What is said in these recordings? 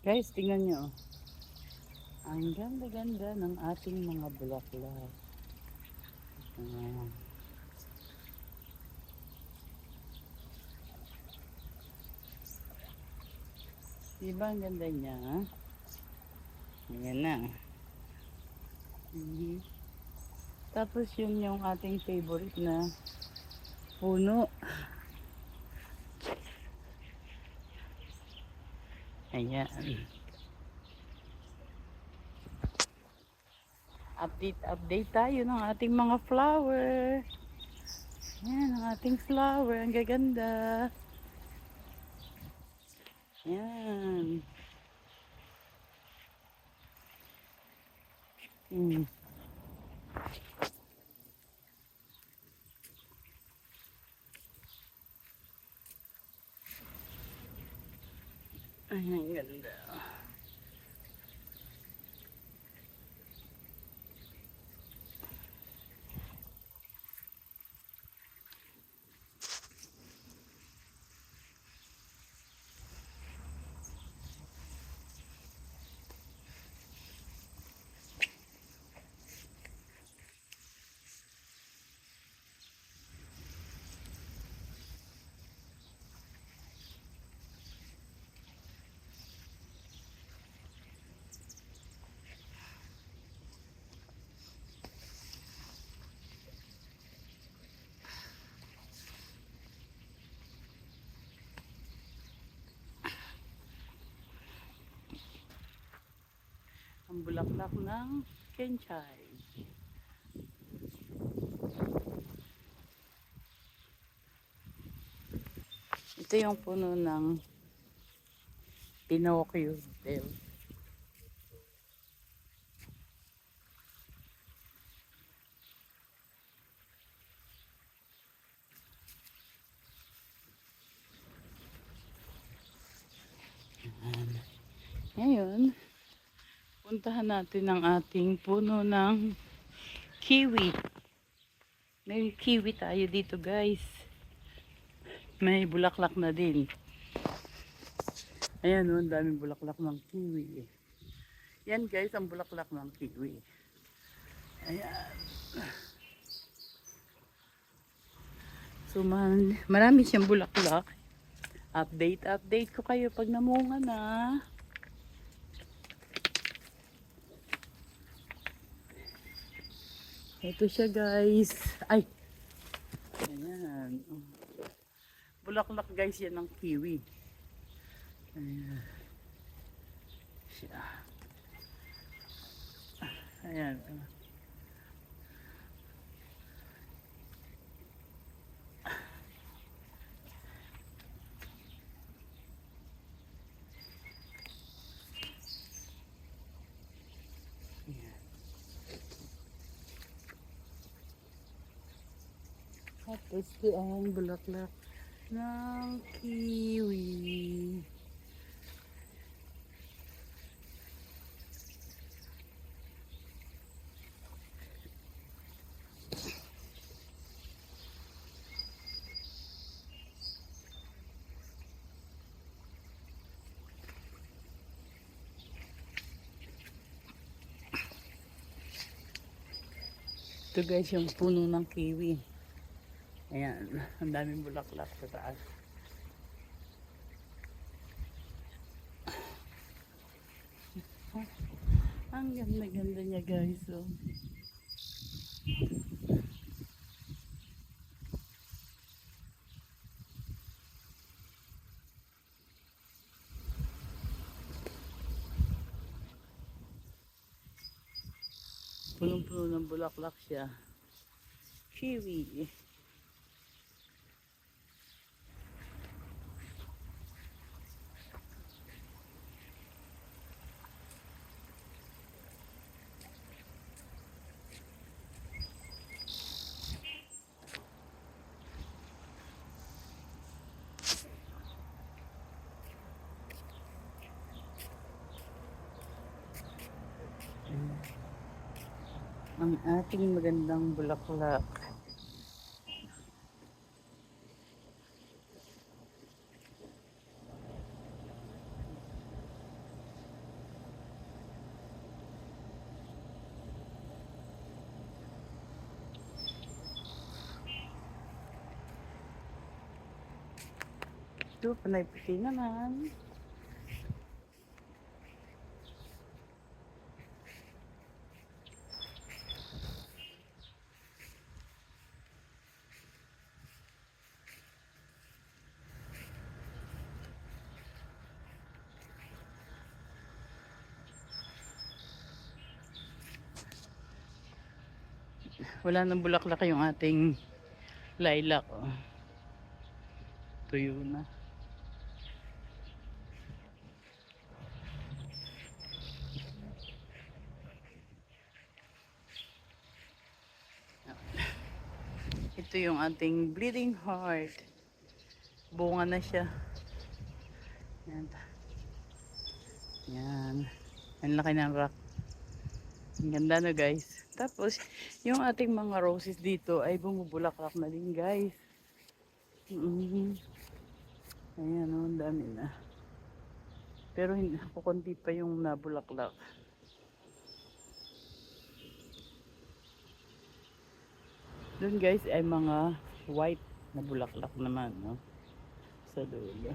Guys, tingnan nyo. oh. Ang ganda-ganda ng ating mga bulaklak. Ayan. Diba ang ganda niya? Ayan na. Mhm. Tapos yun yung ating favorite na puno. Ayan. Update, update tayo ng ating mga flower. Ayan, ang ating flower. Ang gaganda. Ayan. Hmm. Ay, ang ganda. Bulaklak ng kenchay. Ito yung puno ng Pinocchio. Del. Ayan. Ngayon, puntahan natin ang ating puno ng kiwi. May kiwi tayo dito guys. May bulaklak na din. Ayan o, ang daming bulaklak ng kiwi. Yan guys, ang bulaklak ng kiwi. Ayan. So, man, marami siyang bulaklak. Update, update ko kayo pag namunga na. Ito siya guys. Ay! Ayan. Bulaklak guys yan ng kiwi. Ayan. Siya. Ayan. Ayan. Tapos ito ang bulaklak ng kiwi. Ito guys yung puno ng kiwi. Ayan, ang daming bulaklak sa taas. Ang ganda-ganda niya guys. Oh. Punong-puno ng bulaklak siya. Kiwi. ang ating magandang bulaklak. Ito, panay pisina naman. Wala nang bulaklak yung ating lilac. Oh. Tuyo na. Ito yung ating bleeding heart. Bunga na siya. Yan. Yan. Ang laki ng rock. Ang ganda na guys. Tapos, yung ating mga roses dito ay bumubulaklak na din guys. Mm Ayan o, ang dami na. Pero hindi, kukunti pa yung nabulaklak. Doon guys ay mga white na bulaklak naman, no? Sa dulo.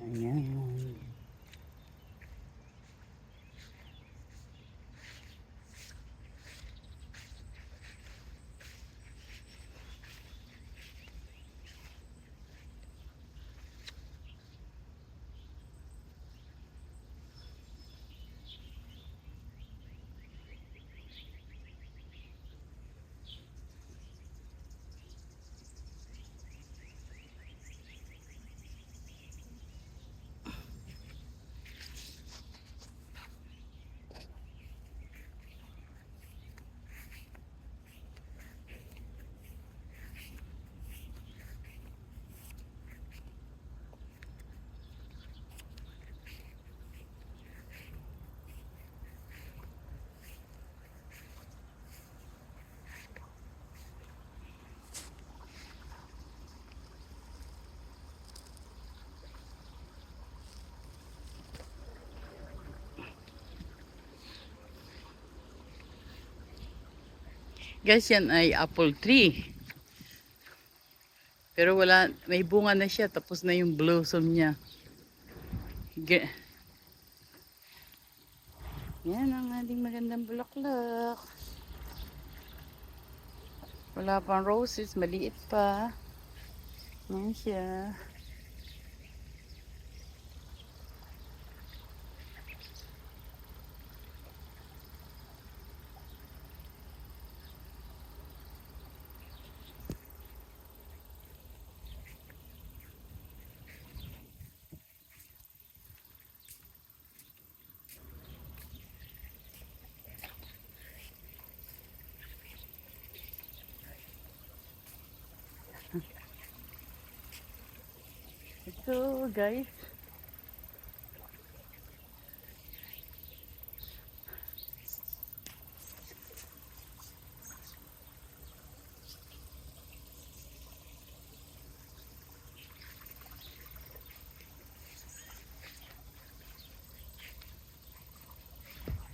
Ayan. Guys, yan ay apple tree. Pero wala, may bunga na siya, tapos na yung blossom niya. Ge yan ang ating magandang bulaklak. Wala pang roses, maliit pa. Yan siya. Ito, guys.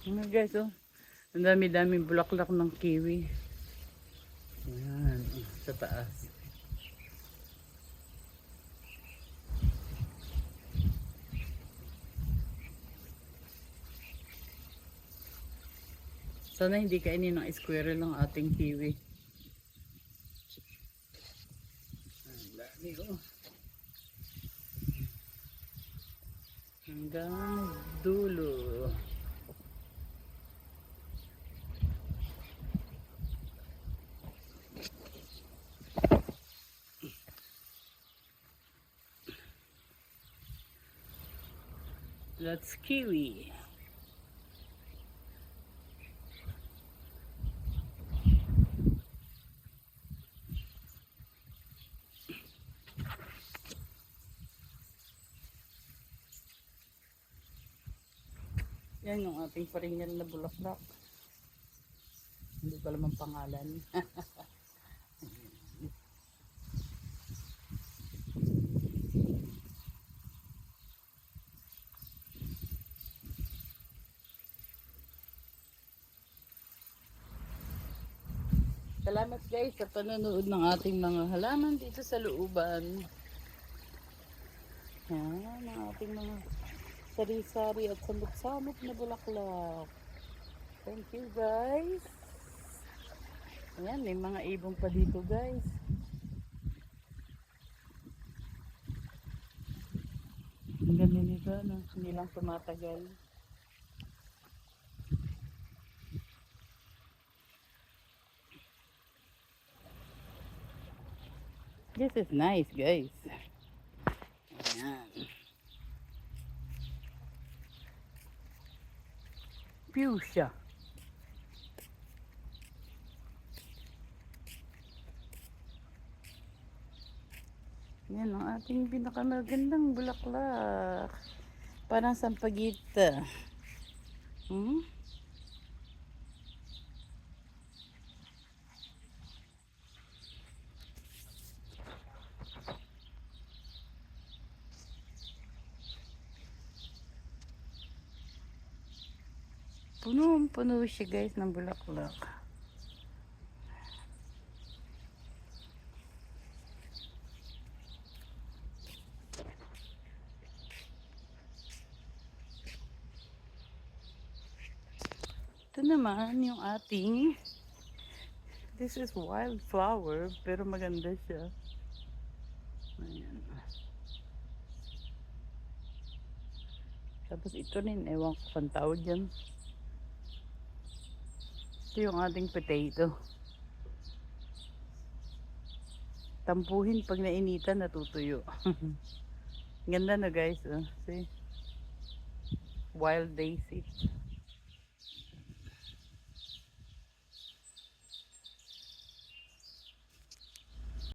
Ano guys, oh. Ang dami-daming bulaklak ng kiwi. Ayan, sa taas. Sana hindi kainin ng squirrel ng ating kiwi. Ang dami oh. Hanggang dulo. That's kiwi. Yan yung ating paringal na bulaklak. Hindi pa naman pangalan. Salamat guys sa panonood ng ating mga halaman dito sa looban. Yan, ang ating mga sari-sari at samot-samot na bulaklak. Thank you guys. Ayan, may mga ibong pa dito guys. Ang ganda nito, no? Hindi lang tumatagal. This is nice, guys. Ayan. Fuchsia. Yan ang ating pinakamagandang bulaklak. Parang sampagita. Hmm? Puno-puno siya guys ng bulaklak. Ito naman yung ating This is wildflower pero maganda siya. Ayan. Tapos ito rin, ewan ko kung tawag dyan. Ito yung ating potato. Tampuhin pag nainitan, natutuyo. Ganda na guys. Oh. See? Wild daisy.